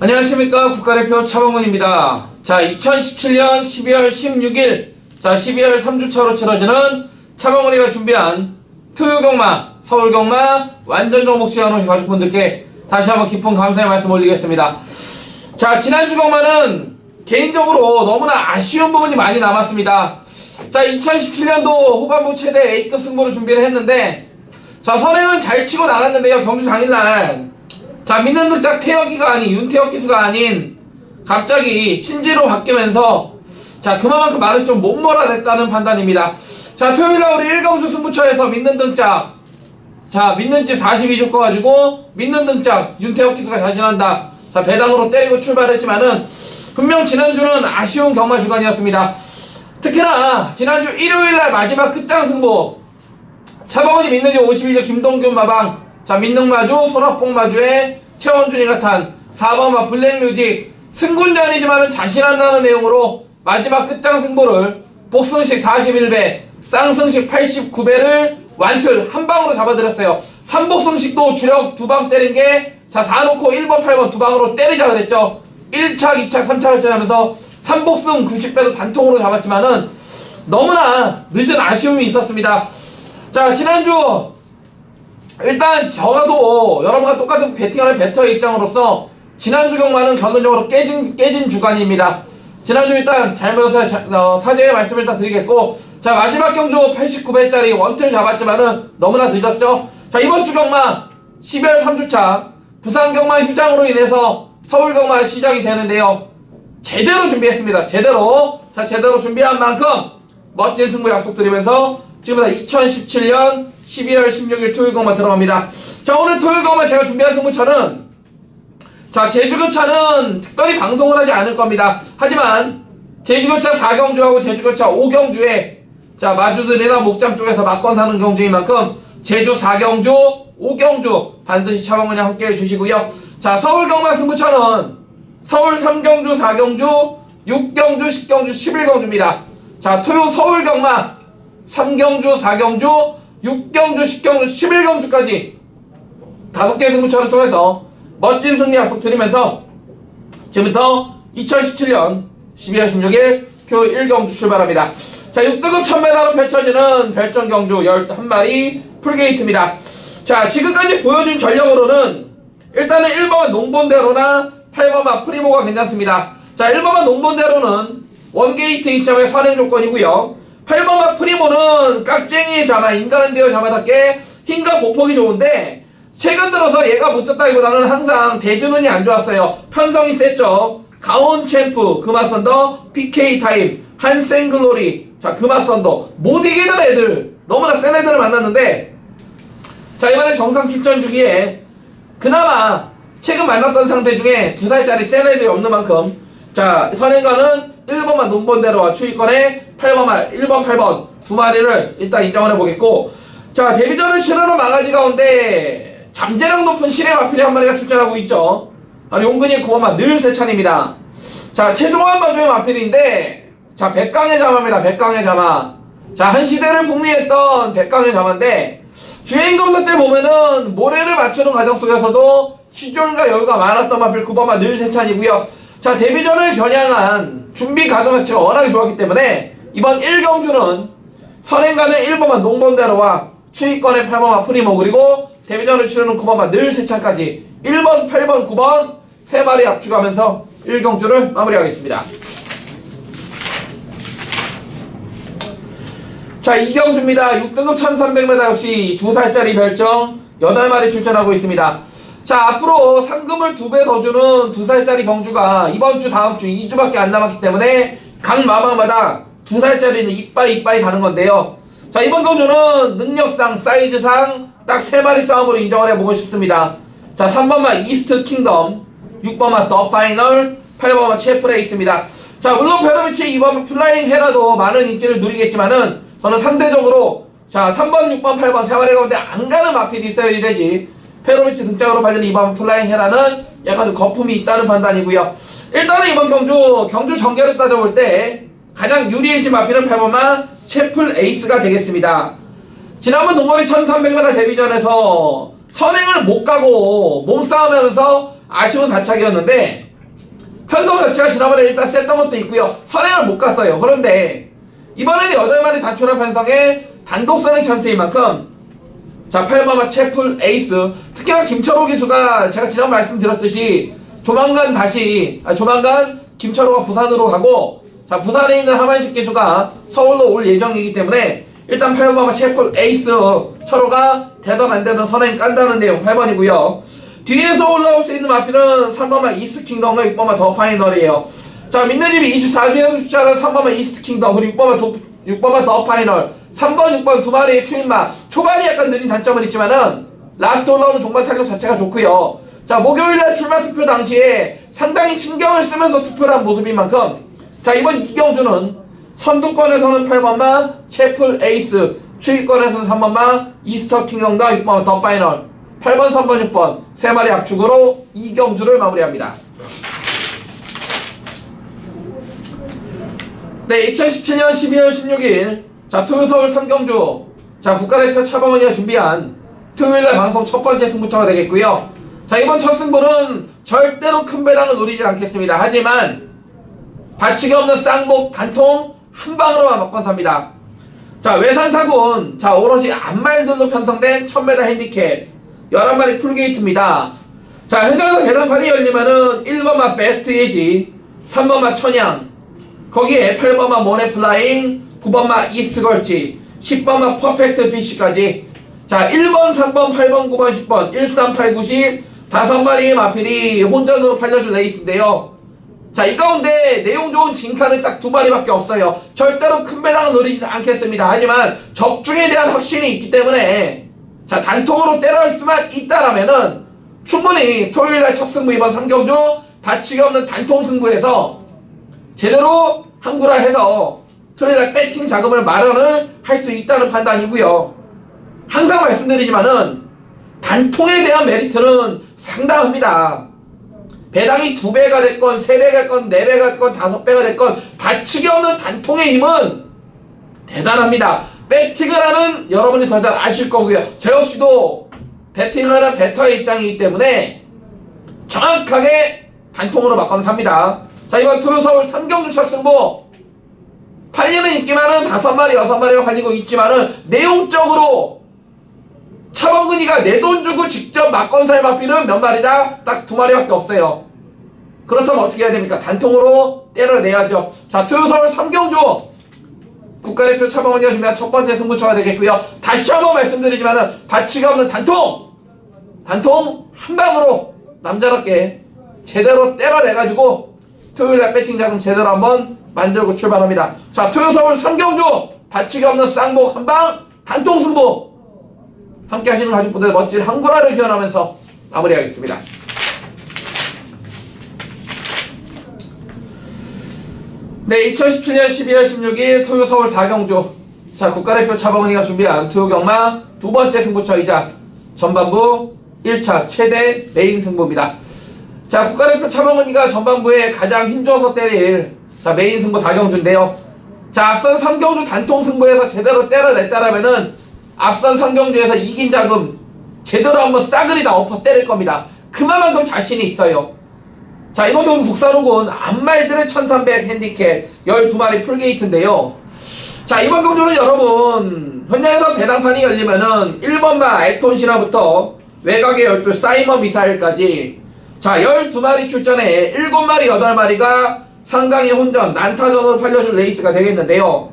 안녕하십니까 국가대표 차범근입니다. 자 2017년 12월 16일 자 12월 3주차로 치러지는 차범근이가 준비한 토요 경마 서울 경마 완전 종목 시간 오신 가족분들께 다시 한번 깊은 감사의 말씀 올리겠습니다. 자 지난주 경마는 개인적으로 너무나 아쉬운 부분이 많이 남았습니다. 자 2017년도 후반부 최대 A급 승부를 준비를 했는데 자 선행은 잘 치고 나갔는데요 경주 당일날 자 믿는 득작 태혁이가 아닌 윤태혁 기수가 아닌 갑자기 신지로 바뀌면서 자 그만큼 말을 좀 못몰아냈다는 판단입니다. 자 토요일 날 우리 1경주 승부처에서 믿는 등짝. 자 믿는 집 42조 꺼가지고 믿는 등짝. 윤태혁 기수가 자신한다. 자 배당으로 때리고 출발했지만은 분명 지난주는 아쉬운 경마 주간이었습니다. 특히나 지난주 일요일 날 마지막 끝장 승부. 차범근이 믿는 집 52조 김동균 마방 자 민능마주 소라폭마주에 최원준이가 탄 4번마 블랙뮤직. 승군전이지만은 자신한다는 내용으로 마지막 끝장 승부를 복승식 41배 쌍승식 89배를 완틀 한 방으로 잡아드렸어요. 3복승식도 주력 두 방 때린 게 자 4놓고 1번 8번 두 방으로 때리자 그랬죠. 1차 2차 3차를 하면서 3복승 90배도 단통으로 잡았지만은 너무나 늦은 아쉬움이 있었습니다. 자 지난주 일단 저도 여러분과 똑같은 베팅하는 베터의 입장으로서 지난주 경마는 결론적으로 깨진 깨진 주간입니다. 지난주 일단 잘못해서 자- 어, 사죄의 말씀을 일단 드리겠고 자 마지막 경주 89배짜리 원틀 잡았지만은 너무나 늦었죠. 자 이번 주 경마 12월 3주차 부산 경마 휴장으로 인해서 서울 경마 시작이 되는데요. 제대로 준비했습니다. 제대로 자 제대로 준비한 만큼 멋진 승부 약속드리면서 지금부터 2017년 11월 16일 토요일경마 들어갑니다. 자 오늘 토요일경마 제가 준비한 승부처는 자 제주교차는 특별히 방송을 하지 않을 겁니다. 하지만 제주교차 4경주하고 제주교차 5경주에 자 마주들이나 목장 쪽에서 맞건 사는 경주인 만큼 제주 4경주 5경주 반드시 차범근이 함께 해 주시고요. 자 서울 경마 승부처는 서울 3경주 4경주 6경주 10경주 11경주입니다. 자 토요 서울 경마 3경주 4경주 6경주 10경주 11경주까지 다섯 개의 승부처를 통해서 멋진 승리 약속 드리면서 지금부터 2017년 12월 16일 교 1경주 출발합니다. 자, 6등급 1000m로 펼쳐지는 별정경주 11마리 풀게이트입니다. 자, 지금까지 보여준 전력으로는 일단은 1번은 농본대로나 8번만 프리모가 괜찮습니다. 자, 1번만 농본대로는 원게이트 2점의 선행 조건이고요. 8번만 프리모는 깍쟁이 자마, 인간은 되어 자마답게 힘과 보폭이 좋은데 최근 들어서 얘가 못졌다기보다는 항상 대주는이 안 좋았어요. 편성이 셌죠. 가온 챔프, 금화선더, PK 타임, 한센 글로리, 자 금화선더 못 이기는 애들 너무나 센 애들을 만났는데 자 이번에 정상 출전 주기에 그나마 최근 만났던 상대 중에 두 살짜리 센 애들이 없는 만큼 자 선행가는 1번만 논본대로와. 추위권에 8번만 1번 8번 두 마리를 일단 인정을 해보겠고. 자 데뷔전을 치르는 마가지 가운데 잠재력 높은 신의 마필이 한 마리가 출전하고 있죠. 아니 용근이 9번만 늘 세찬입니다. 자 최종환 마주의 마필인데 자 백강의 자마입니다. 백강의 자마. 자 한 시대를 풍미했던 백강의 자마인데 주행 검사 때 보면은 모래를 맞추는 과정 속에서도 시종과 여유가 많았던 마필 9번만 늘 세찬이고요 자 데뷔전을 겨냥한 준비 과정 자체가 워낙에 좋았기 때문에 이번 1경주는 선행가는 1번만 농본대로와 추위권의 8번만 프리모 그리고 데뷔전을 치르는 9번만 늘 세찬까지 1번, 8번, 9번 세 마리 압축하면서 1경주를 마무리하겠습니다. 자, 이경주입니다. 6등급 1300m 역시 2살짜리 별정 8마리 출전하고 있습니다. 자, 앞으로 상금을 2배 더 주는 2살짜리 경주가 이번 주, 다음 주 2주밖에 안 남았기 때문에 각 마방마다 2살짜리는 이빠이 이빠이 가는 건데요. 자, 이번 경주는 능력상, 사이즈상 딱 3마리 싸움으로 인정을 해보고 싶습니다. 자, 3번만 이스트 킹덤, 6번만 더 파이널, 8번만 체프레이스입니다. 자, 물론 베르미치 이번 플라잉 헤라도 많은 인기를 누리겠지만은 저는 상대적으로 자 3번, 6번, 8번 세 마리 가운데 안 가는 마필이 있어야지 되지 페로미치 등장으로 발리는 이번 플라잉 헤라는 약간 좀 거품이 있다는 판단이고요 일단은 이번 경주 경주 전개를 따져볼 때 가장 유리해진 마필은 8번만 채플 에이스가 되겠습니다 지난번 동거리 1300m 데뷔전에서 선행을 못 가고 몸싸움하면서 아쉬운 사착이었는데 편성 자체가 지난번에 일단 셌던 것도 있고요. 선행을 못 갔어요. 그런데 이번에는 8마리 단추라 편성에 단독 선행 찬스인 만큼 자 8마마 채플 에이스. 특히나 김철호 기수가 제가 지난 말씀드렸듯이 조만간 다시 아, 조만간 김철호가 부산으로 가고 자 부산에 있는 하만식 기수가 서울로 올 예정이기 때문에 일단 8번마 채플 에이스 철호가 되던 안 되던 선행 깐다는 내용 8번이고요. 뒤에서 올라올 수 있는 마피는 3번마 이스트 킹덤과 6번마 더 파이널이에요. 자 믿는 집이 24주에서 주차하는 3번마 이스트 킹덤 그리고 6번마 더, 6번마 더 파이널 3번 6번 두 마리의 추인마 초반이 약간 느린 단점은 있지만은 라스트 올라오는 종반 타격 자체가 좋고요. 자 목요일날 출마 투표 당시에 상당히 신경을 쓰면서 투표를 한 모습인 만큼 자 이번 이경주는 선두권에서는 8번마 채플 에이스 추위권에서는 3번마 이스터 킹덤과 6번마 더 파이널. 8번 3번 6번 세 마리 압축으로 이경주를 마무리합니다. 네 2017년 12월 16일 자 토요 서울 삼경주. 자 국가대표 차범원이가 준비한 토요일날 방송 첫 번째 승부처가 되겠고요. 자 이번 첫 승부는 절대로 큰 배당을 노리지 않겠습니다. 하지만 받치기 없는 쌍복 단통 한 방으로만 먹건 삽니다. 자 외산사군. 자 오로지 앞말들로 편성된 1000m 핸디캡. 11마리 풀게이트입니다. 자 현장에서 계산판이 열리면은 1번마 베스트 예지 3번마 천양. 거기에 8번마 모네플라잉 9번마 이스트 걸치 10번마 퍼펙트 BC까지 자 1번 3번 8번 9번 10번 1 3 8 9 10 다섯 마리의 마필이 혼전으로 팔려줄 레이스인데요. 자, 이 가운데 내용 좋은 진카는 딱 두 마리밖에 없어요. 절대로 큰 배당을 노리지는 않겠습니다. 하지만 적중에 대한 확신이 있기 때문에 자, 단통으로 때려할 수만 있다라면은 충분히 토요일날 첫 승부 이번 3경주 다치기 없는 단통 승부에서 제대로 항구라 해서 토요일날 배팅 자금을 마련을 할 수 있다는 판단이고요. 항상 말씀드리지만은 단통에 대한 메리트는 상당합니다. 배당이 두 배가 됐건 세 배가 됐건 네 배가 됐건 다섯 배가 됐건 다치기 없는 단통의 힘은 대단합니다. 배팅을 하는 여러분이 더 잘 아실 거고요. 저 역시도 배팅을 하는 배터의 입장이기 때문에 정확하게 단통으로 바꿔서 삽니다. 자 이번 토요 서울 3경주 첫 승부 팔리는 인기만은 다섯 마리 여섯 마리가 팔리고 있지만은 내용적으로 차범근이가 내 돈 주고 직접 막건살 마피는 몇 마리다? 딱 두 마리밖에 없어요. 그렇다면 어떻게 해야 됩니까? 단통으로 때려내야죠. 자, 토요서울 3경주 국가대표 차범근이가 준비한 첫 번째 승부처가 되겠고요. 다시 한번 말씀드리지만은 가치가 없는 단통! 단통 한 방으로 남자답게 제대로 때려내가지고 토요일날 배팅 자금 제대로 한번 만들고 출발합니다. 자, 토요서울 3경주 가치가 없는 쌍복 한방 단통 승부 함께 하시는 가족분들 멋진 한국화를 기원하면서 마무리하겠습니다. 네, 2017년 12월 16일 토요 서울 4경주 자 국가대표 차범근이가 준비한 토요 경마 두 번째 승부처이자 전반부 1차 최대 메인 승부입니다. 자 국가대표 차범근이가 전반부에 가장 힘줘서 때릴 자 메인 승부 4경주인데요. 자 앞선 3경주 단통 승부에서 제대로 때려냈다라면은 앞선 3경주에서 이긴 자금 제대로 한번 싸그리 다 엎어 때릴 겁니다. 그만큼 자신이 있어요. 자, 이번 경우 국산호군 암말들의 1300 핸디캡 12마리 풀게이트인데요. 자, 이번 경주는 여러분, 현장에서 배당판이 열리면은 1번마 액톤 신화부터 외곽의 12 사이먼 미사일까지 자, 12마리 출전에 7마리, 8마리가 상당히 혼전, 난타전으로 팔려줄 레이스가 되겠는데요.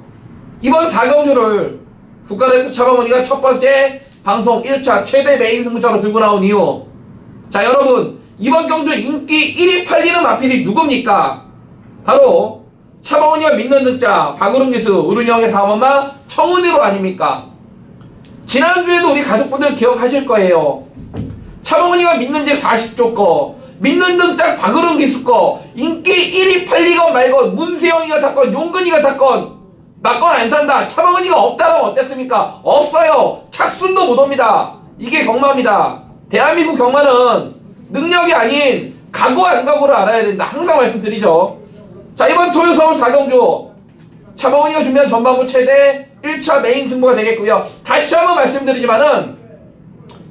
이번 4경주를 국가대표 차범원이가 첫 번째 방송 1차 최대 메인 승부처로 들고 나온 이유. 자, 여러분, 이번 경주 인기 1위 팔리는 마필이 누굽니까? 바로 차범원이가 믿는 득자 박우름 기수 우른형의 사원마 청운이로 아닙니까? 지난주에도 우리 가족분들 기억하실 거예요. 차범원이가 믿는 집 40조 거 믿는 득자 박우름 기수 거 인기 1위 팔리건 말건 문세영이가 탔건 용근이가 탔건 나 건 안 산다 차범원이가 없다라면 어땠습니까? 없어요 착순도 못 옵니다 이게 경마입니다 대한민국 경마는 능력이 아닌 각오 안 각오를 알아야 된다. 항상 말씀드리죠. 자 이번 토요 서울 4경주 차범원이가 준비한 전반부 최대 1차 메인 승부가 되겠고요. 다시 한번 말씀드리지만은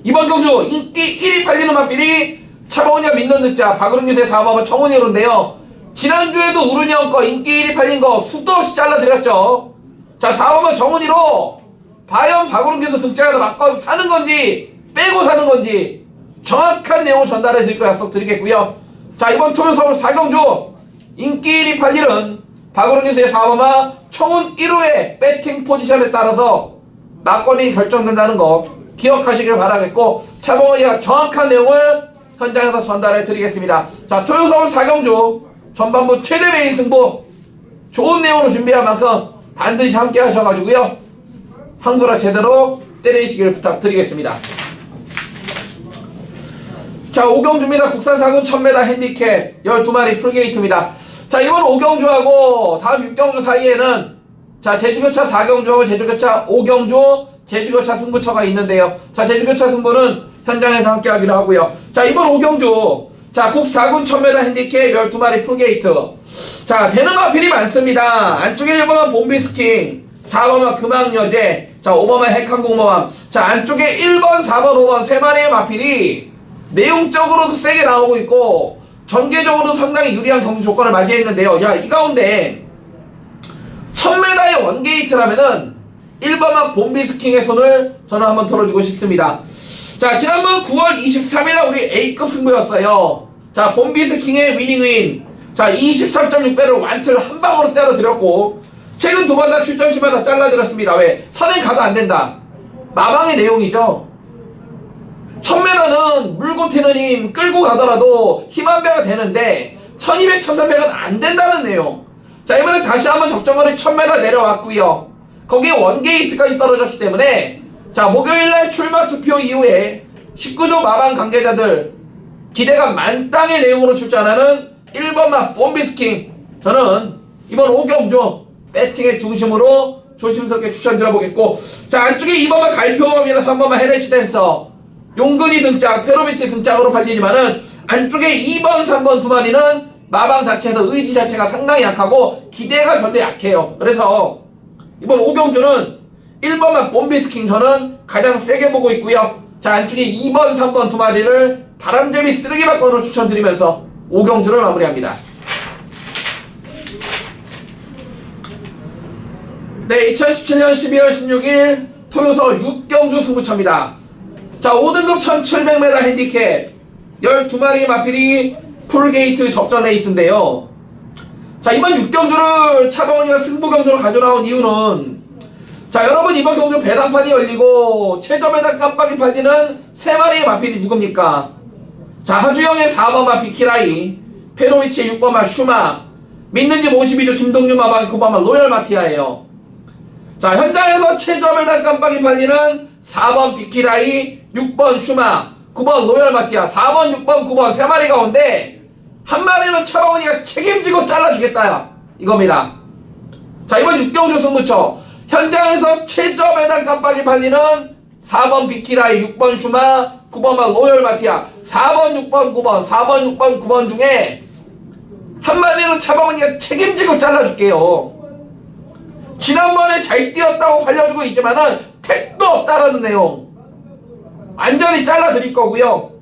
이번 경주 인기 1위 팔리는 맛비리 차범원이가 믿는 박으름 유세 4번은 청운이로인데요. 지난주에도 우른이 형거 인기 1위 팔린 거 수도 없이 잘라드렸죠. 자, 4번은 정훈이로 과연 박우run께서 등장해서 바꿔 사는 건지 빼고 사는 건지 정확한 내용을 전달해 드릴 거 약속 드리겠고요. 자, 이번 토요 서울 4경주 인기 1위 팔리는 박우run께서의 4번과 청운 1호의 배팅 포지션에 따라서 막걸리 결정된다는 거 기억하시길 바라겠고 차봉원이가 정확한 내용을 현장에서 전달해 드리겠습니다. 자, 토요 서울 4경주 전반부 최대 메인 승부 좋은 내용으로 준비한 만큼 반드시 함께 하셔가지고요. 한구라 제대로 때리시길 부탁드리겠습니다. 자, 오경주입니다. 국산 사군 1000m 핸디캡 12마리 풀게이트입니다. 자, 이번 오경주하고 다음 6경주 사이에는 자, 제주교차 4경주하고 제주교차 5경주 제주교차 승부처가 있는데요. 자, 제주교차 승부는 현장에서 함께 하기로 하고요. 자, 이번 5경주 자, 국사군 1000m 핸디캡 12마리 풀게이트 자, 되는 마필이 많습니다. 안쪽에 1번은 봄비스킹 4번은 금왕여제 자, 5번은 핵항공모함 자, 안쪽에 1번, 4번, 5번 세 마리의 마필이 내용적으로도 세게 나오고 있고 전개적으로도 상당히 유리한 경기 조건을 맞이했는데요. 야, 이 가운데 1000m의 원게이트라면은 1번만 봄비스킹의 손을 저는 한번 들어주고 싶습니다. 자, 지난번 9월 23일 우리 A급 승부였어요. 자, 봄비스킹의 위닝윈. 자, 23.6배를 완틀 한 방으로 때려드렸고, 최근 두 번 다 출전 시마다 잘라드렸습니다. 왜? 선행 가도 안 된다. 마방의 내용이죠. 1000m는 물고 튀는 힘 끌고 가더라도 힘 한 배가 되는데 1200, 1300은 안 된다는 내용. 자, 이번에 다시 한번 적정거리 1000m 내려왔고요. 거기에 원게이트까지 떨어졌기 때문에 자, 목요일 날 출마 투표 이후에 19조 마방 관계자들 기대가 만땅의 내용으로 출전하는 1번마 봄비스킹. 저는 이번 오경주 배팅의 중심으로 조심스럽게 추천드려보겠고 자 안쪽에 2번마 갈표범이나 3번마 헤레시 댄서 용근이 등장 페로비치 등장으로 팔리지만은 안쪽에 2번 3번 두 마리는 마방 자체에서 의지 자체가 상당히 약하고 기대가 별로 약해요. 그래서 이번 오경주는 1번만 봄비스킹 저는 가장 세게 보고 있고요. 자 안쪽에 2번, 3번 두 마리를 바람제비 쓰레기 바건으로 추천드리면서 오경주를 마무리합니다. 네, 2017년 12월 16일 토요서 6경주 승부처입니다. 자, 5등급 1700m 핸디캡 12마리의 마필이 풀게이트 접전 에이스인데요. 자, 이번 6경주를 차범원이가 승부경주로 가져나온 이유는 자, 여러분 이번 경주 배당판이 열리고 최저 배당 깜빡이 팔리는 세 마리의 마필이 누굽니까? 자, 하주영의 4번 마필 키라이, 페로위치의 6번 마 슈마, 믿는지 52조 김동준 마방의 9번 마 로열 마티아예요. 자, 현장에서 최저 배당 깜빡이 팔리는 4번 비키라이, 6번 슈마, 9번 로열 마티아, 4번, 6번, 9번 세 마리 가운데 한 마리는 차원이가 책임지고 잘라주겠다. 이겁니다. 자, 이번 6경주 승부처. 현장에서 최저 배당 깜빡이 팔리는 4번 비키라이, 6번 슈마, 9번 막 로열 마티아, 4번, 6번, 9번, 4번, 6번, 9번 중에 한 마리는 차범원이가 책임지고 잘라줄게요. 지난번에 잘 뛰었다고 팔려주고 있지만은 택도 없다라는 내용. 완전히 잘라드릴 거고요.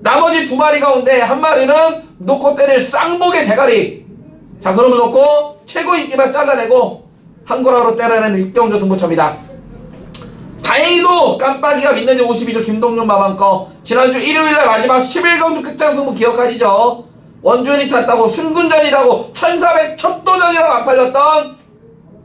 나머지 두 마리 가운데 한 마리는 놓고 때릴 쌍복의 대가리. 자, 그러면 놓고 최고 인기만 잘라내고 한고라로 때려내는 6경주 승부처입니다. 다행히도 깜빡이가 믿는지 52조 김동준 마방거 지난주 일요일날 마지막 11경주 끝장 승부 기억하시죠? 원준이 탔다고 승군전이라고 1400 첫도전이라고 안 팔렸던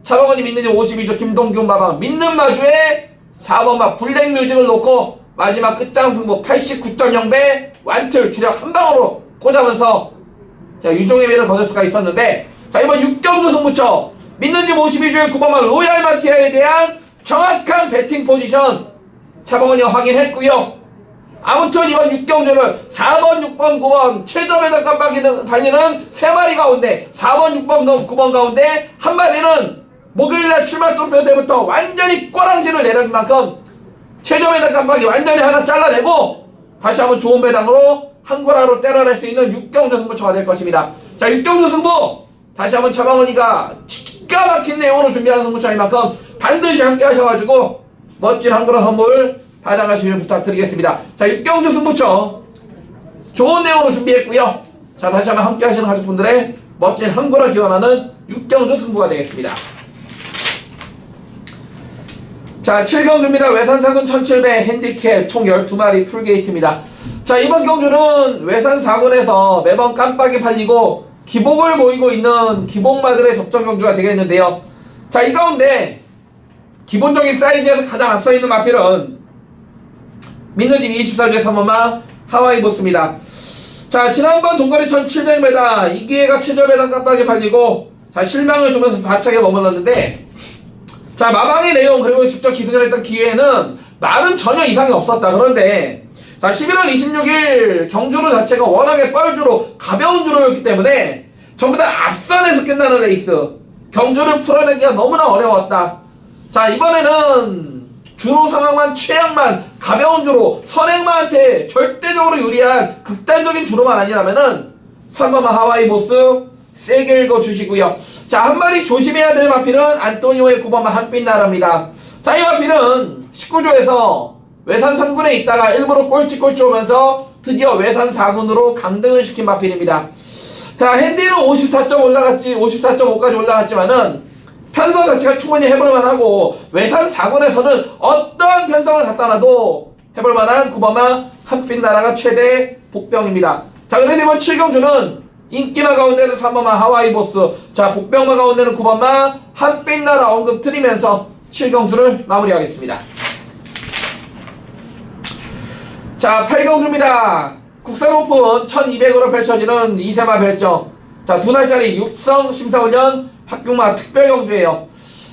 차범근이 믿는지 52조 김동균 마방 믿는 마주에 4번마 블랙뮤직을 놓고 마지막 끝장 승부 89.0배 완틀 주력 한 방으로 꽂으면서 자 유종의 미를 거둘 수가 있었는데 자 이번 6경주 승부처 믿는지 52주의 9번마 로얄 마티아에 대한 정확한 배팅 포지션 차범근이 확인했고요 아무튼 이번 6경주는 4번, 6번, 9번 최저배당 깜빡이는 달리는 세 마리 가운데 4번, 6번, 9번 가운데 한 마리는 목요일날 출마 투표 때부터 완전히 꼬랑지를 내는 만큼 최저배당 깜빡이 완전히 하나 잘라내고 다시 한번 좋은 배당으로 한구라로 때려낼 수 있는 6경주 승부처가 될 것입니다. 자 6경주 승부 다시 한번 차방원이가 기가 막힌 내용으로 준비하는 승부처인 만큼 반드시 함께 하셔가지고 멋진 한구라 선물 받아가시길 부탁드리겠습니다. 자 6경주 승부처 좋은 내용으로 준비했고요. 자 다시 한번 함께 하시는 가족분들의 멋진 항구를 기원하는 6경주 승부가 되겠습니다. 자, 7경주입니다. 외산사군 1700 핸디캡 총 12마리 풀게이트입니다. 자, 이번 경주는 외산사군에서 매번 깜빡이 팔리고 기복을 모이고 있는 기복마들의 접전 경주가 되겠는데요. 자, 이 가운데 기본적인 사이즈에서 가장 앞서 있는 마필은 민느짐 24주의 3호마 하와이 보스입니다. 자, 지난번 동거리 1700m 이 기회가 최저 배당 깜빡이 팔리고 자, 실망을 주면서 4차게 머물렀는데 자, 마방의 내용 그리고 직접 기승을 했던 기회에는 말은 전혀 이상이 없었다. 그런데 자, 11월 26일 경주로 자체가 워낙에 뻘주로 가벼운 주로였기 때문에 전부 다 앞선에서 끝나는 레이스. 경주를 풀어내기가 너무나 어려웠다. 자, 이번에는 주로 상황만 최악만 가벼운 주로 선행마한테 절대적으로 유리한 극단적인 주로만 아니라면은 3번마 하와이 보스 세게 읽어 주시고요. 자, 한 마리 조심해야 될 마필은 안토니오의 9번마 한빛나라입니다. 자, 이 마필은 19조에서 외산 3군에 있다가 일부러 꼴찌꼴찌 오면서 드디어 외산 4군으로 강등을 시킨 마필입니다. 자, 핸디는 54점 올라갔지, 54.5까지 올라갔지만은 편성 자체가 충분히 해볼 만 하고 외산 4군에서는 어떠한 편성을 갖다 놔도 해볼 만 한 9번마 한빛 나라가 최대 복병입니다. 자, 그래도 이번 7경주는 인기마 가운데는 3번마 하와이 보스, 자, 복병마 가운데는 9번마 한빛나라 언급 드리면서 7경주를 마무리하겠습니다. 자, 8경주입니다. 국산 오픈 1200으로 펼쳐지는 이세마 별정. 자, 두 살짜리 육성 심사훈련 박규마 특별 경주예요.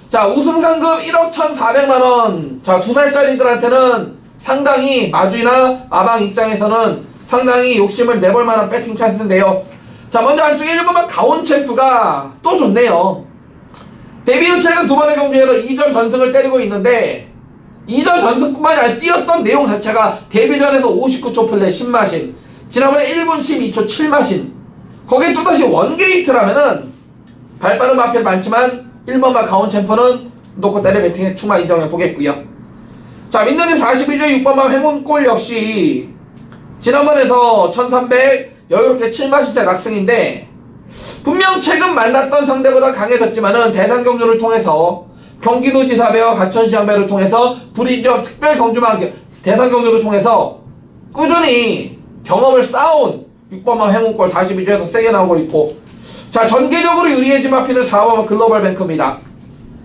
자, 우승 상금 1억 1,400만 원. 자, 두 살짜리들한테는 상당히 마주이나 마방 입장에서는 상당히 욕심을 내볼 만한 배팅 찬스인데요. 자, 먼저 안쪽에 1번만 가온 챔프가 또 좋네요. 데뷔 후 최근 두 번의 경주에서 2전 전승을 때리고 있는데 2전 전승뿐만이 아니라 뛰었던 내용 자체가 데뷔전에서 59초 플레이 10마신 지난번에 1분 12초 7마신. 거기에 또다시 원게이트라면은 발빠른 마필 많지만 1번마 가온 챔프는 놓고 때려 배팅에 충만 인정해 보겠고요. 자 민너님 42조 6번마 행운골 역시 지난번에서 1300 여유롭게 7마신째 낙승인데 분명 최근 만났던 상대보다 강해졌지만은 대상 경주를 통해서 경기도지사배와 가천시장배를 통해서 브리지업 특별 경주만 대상 경주를 통해서 꾸준히 경험을 쌓아온 6번만 행운골 42조에서 세게 나오고 있고 자 전개적으로 유리해진 마피는 4번만 글로벌 뱅크입니다.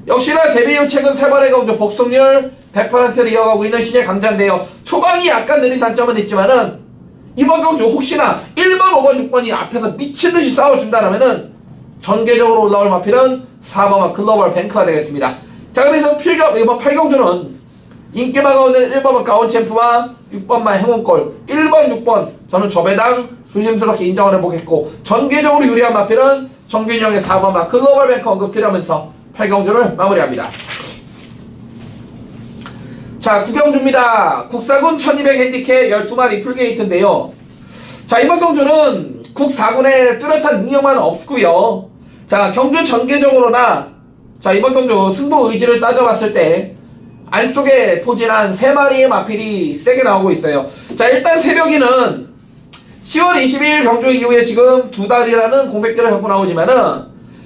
역시나 데뷔 후 최근 세 번의 경주 복승률 100%를 이어가고 있는 신의 강자인데요. 초반이 약간 느린 단점은 있지만은 이번 경주 혹시나 1번, 5번, 6번이 앞에서 미친 듯이 싸워준다면은 전개적으로 올라올 마필은 4번과 글로벌 뱅크가 되겠습니다. 자, 그래서 필경, 이번 8경주는 인기마가 오는 1번만 가온 챔프와 6번만 행운골, 1번, 6번, 저는 저배당 조심스럽게 인정을 해보겠고, 전개적으로 유리한 마필은 정균영의 4번만 글로벌 뱅크 언급드리면서 8경주를 마무리합니다. 자, 구경주입니다. 국사군 1200 핸디캡 12마리 풀게이트인데요. 자, 이번 경주는 국사군의 뚜렷한 능력만 없고요. 자, 경주 전개적으로나 자, 이번 경주 승부 의지를 따져봤을 때 안쪽에 포진한 3마리의 마필이 세게 나오고 있어요. 자, 일단 새벽이는 10월 22일 경주 이후에 지금 두 달이라는 공백기를 갖고 나오지만은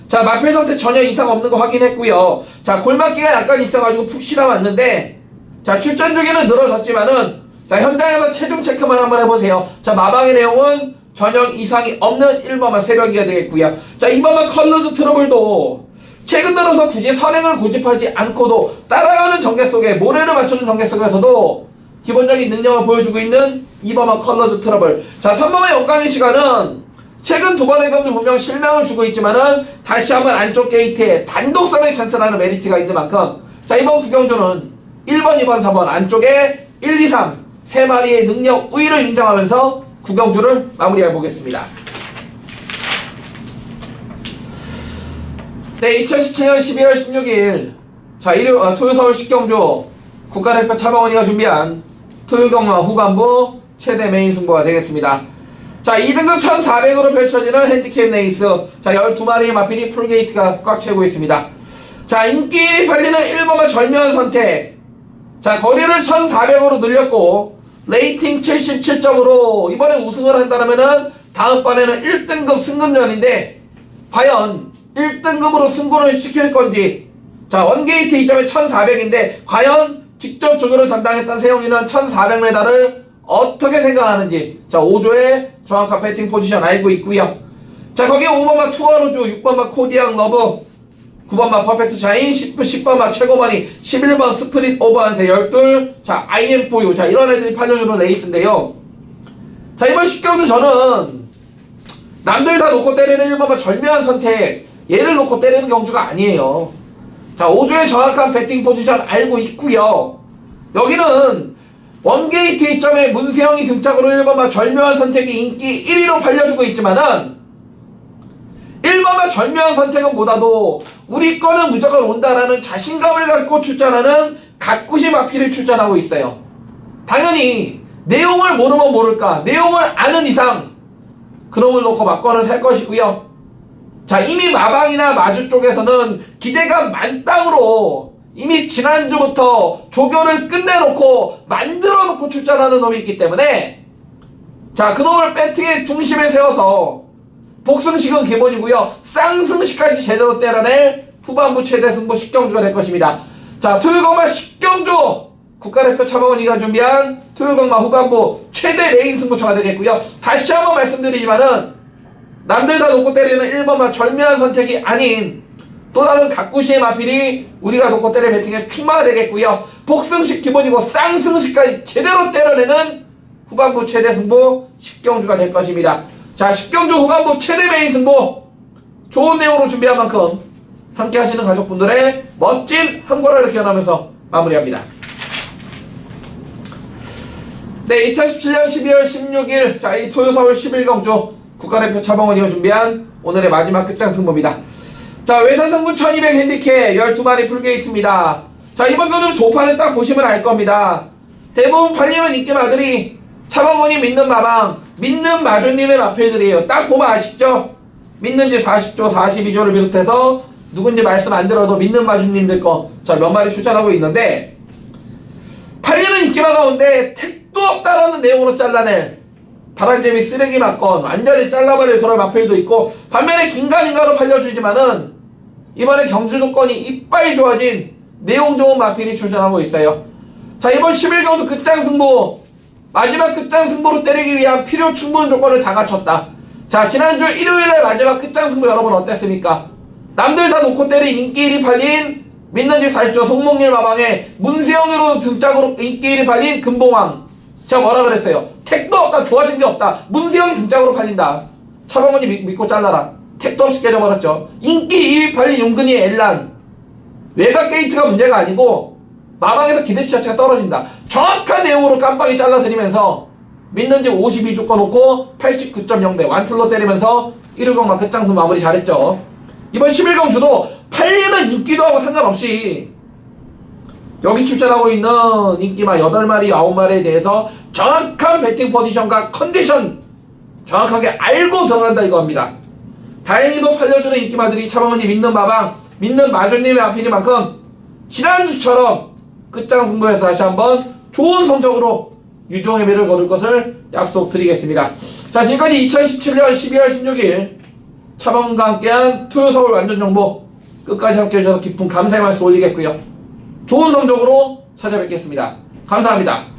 자, 마필 상태 전혀 이상 없는 거 확인했고요. 자, 골맞기가 약간 있어가지고 푹신하 왔는데 자, 출전 주기는 늘어졌지만은 자, 현장에서 체중 체크만 한번 해보세요. 자, 마방의 내용은 전혀 이상이 없는 1번만 새벽이가 되겠고요. 자, 2번만 컬러즈 트러블도 최근 들어서 굳이 선행을 고집하지 않고도 따라가는 전개 속에 모래를 맞추는 전개 속에서도 기본적인 능력을 보여주고 있는 2번만 컬러즈 트러블. 자, 3번의 영광의 시간은 최근 두 번의 경주 분명 실망을 주고 있지만은 다시 한번 안쪽 게이트에 단독 선행 찬스라는 메리트가 있는 만큼 자, 이번 구경주는 1번, 2번, 4번 안쪽에 1, 2, 3세 마리의 능력 우위를 인정하면서 구경주를 마무리해 보겠습니다. 네, 2017년 12월 16일 자 일요 어, 토요 서울 식경주 국가대표 차범원이가 준비한 토요 경마 후반부 최대 메인 승부가 되겠습니다. 자 2등급 1400으로 펼쳐지는 핸디캡 레이스 자 12마리의 마필이 풀게이트가 꽉 채우고 있습니다. 자 인기 팔리는 1번만 절묘한 선택 자 거리를 1400으로 늘렸고 레이팅 77점으로 이번에 우승을 한다면은 다음 번에는 1등급 승급전인데 과연 1등급으로 승부를 시킬 건지. 자 원게이트 2점에 1400인데 과연 직접 조교를 담당했던 세용이는 1400m를 어떻게 생각하는지. 자 5조의 정확한 배팅 포지션 알고 있고요. 자 거기에 5번마 투어로즈 6번마 코디앙 러브 9번마 퍼펙트 샤인 10, 10번마 최고만이 11번 스프릿 오버한세 12 자 IM4U 자 이런 애들이 팔려주는 레이스인데요. 자 이번 10경주 저는 남들 다 놓고 때리는 1번만 절묘한 선택. 얘를 놓고 때리는 경주가 아니에요. 자 5조의 정확한 배팅 포지션 알고 있고요. 여기는 원게이트 2점에 문세영이 등짝으로 1번만 절묘한 선택이 인기 1위로 팔려주고 있지만은 1번만 절묘한 선택은 보다도 우리 거는 무조건 온다라는 자신감을 갖고 출전하는 가꾸시 마피를 출전하고 있어요 당연히 내용을 모르면 모를까 내용을 아는 이상 그놈을 놓고 막건을 살 것이고요. 자, 이미 마방이나 마주 쪽에서는 기대감 만땅으로 이미 지난주부터 조교를 끝내놓고 만들어놓고 출전하는 놈이 있기 때문에 자, 그놈을 배팅의 중심에 세워서 복승식은 기본이고요. 쌍승식까지 제대로 때려낼 후반부 최대 승부 10경주가 될 것입니다. 자, 토요일강마 10경주 국가대표 차범원이가 준비한 토요일강마 후반부 최대 메인 승부처가 되겠고요. 다시 한번 말씀드리지만은 남들 다 놓고 때리는 1번만 절묘한 선택이 아닌 또 다른 가꾸시의 마필이 우리가 놓고 때릴 배팅에 충마가 되겠고요. 복승식 기본이고 쌍승식까지 제대로 때려내는 후반부 최대 승부 10경주가 될 것입니다. 자, 10경주 후반부 최대 메인 승부 좋은 내용으로 준비한 만큼 함께 하시는 가족분들의 멋진 한골화를 기원하면서 마무리합니다. 네, 2017년 12월 16일 자, 이 토요 서울 11경주 국가대표 차범원이가 준비한 오늘의 마지막 끝장 승부입니다. 자, 외산성분 1200 핸디캡 12마리 풀게이트입니다. 자, 이번 경주는 조판을 딱 보시면 알 겁니다. 대부분 팔리는 인기 마들이 차범원이 믿는 마방, 믿는 마주님의 마필들이에요. 딱 보면 아시죠? 믿는 집 40조, 42조를 비롯해서 누군지 말씀 안 들어도 믿는 마주님들 거, 자, 몇 마리 추천하고 있는데, 팔리는 인기마 가운데 택도 없다라는 내용으로 잘라낼 바람재미 쓰레기 맞건 완전히 잘라버릴 그런 마필도 있고 반면에 긴가민가로 팔려주지만은 이번에 경주 조건이 이빠이 좋아진 내용 좋은 마필이 출전하고 있어요 자 이번 11경주 끝장 승부 마지막 끝장 승부로 때리기 위한 필요 충분 조건을 다 갖췄다. 자 지난주 일요일날 마지막 끝장 승부 여러분 어땠습니까? 남들 다 놓고 때린 인기 1위 팔린 믿는 집 40조 송몽일 마방에 문세영으로 등짝으로 인기 1위 팔린 금봉왕. 제가 뭐라 그랬어요? 택도 없다 좋아진 게 없다. 문세영이 등짝으로 팔린다. 차범원이 믿- 믿고 잘라라. 택도 없이 깨져버렸죠. 인기 2위 팔린 용근이 엘란. 외곽 게이트가 문제가 아니고 마방에서 기대치 자체가 떨어진다 정확한 내용으로 깜빡이 잘라드리면서 믿는 집 52조건 놓고 89.0대 완틀로 때리면서 1위경마 끝장수 마무리 잘했죠 이번 11경 주도 팔리는 인기도 하고 상관없이 여기 출전하고 있는 인기마 8마리, 9마리에 대해서 정확한 배팅 포지션과 컨디션 정확하게 알고 들어간다 이겁니다. 다행히도 팔려주는 인기마들이 차범원이 믿는 마방, 믿는 마주님의 앞이니만큼 지난주처럼 끝장 승부에서 다시 한번 좋은 성적으로 유종의 미를 거둘 것을 약속드리겠습니다. 자 지금까지 2017년 12월 16일 차범원과 함께한 토요서울 완전정보 끝까지 함께해 주셔서 깊은 감사의 말씀 올리겠고요. 좋은 성적으로 찾아뵙겠습니다. 감사합니다.